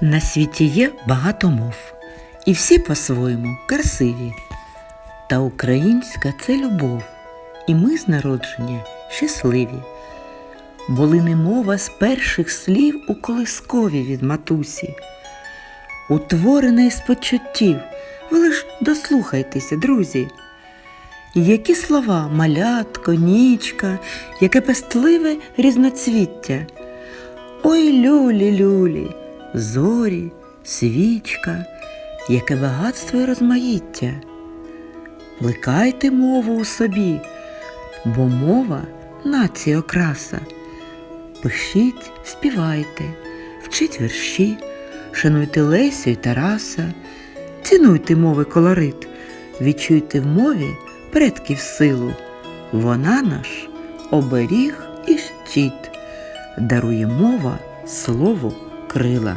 На світі є багато мов, і всі по-своєму красиві. Та українська це любов, і ми з народження щасливі. Бо лине мова з перших слів у колискові від матусі, утворена із почуттів, ви лиш дослухайтеся, друзі. Які слова малятко, нічка, яке пестливе різноцвіття. Ой, люлі, люлі, зорі, свічка, яке багатство і розмаїття. Плекайте мову у собі, бо мова нація окраса. Пишіть, співайте, вчіть вірші, шануйте Лесю й Тараса, цінуйте мови колорит, відчуйте в мові предків силу. Вона наш оберіг і щит, дарує мова слову крила.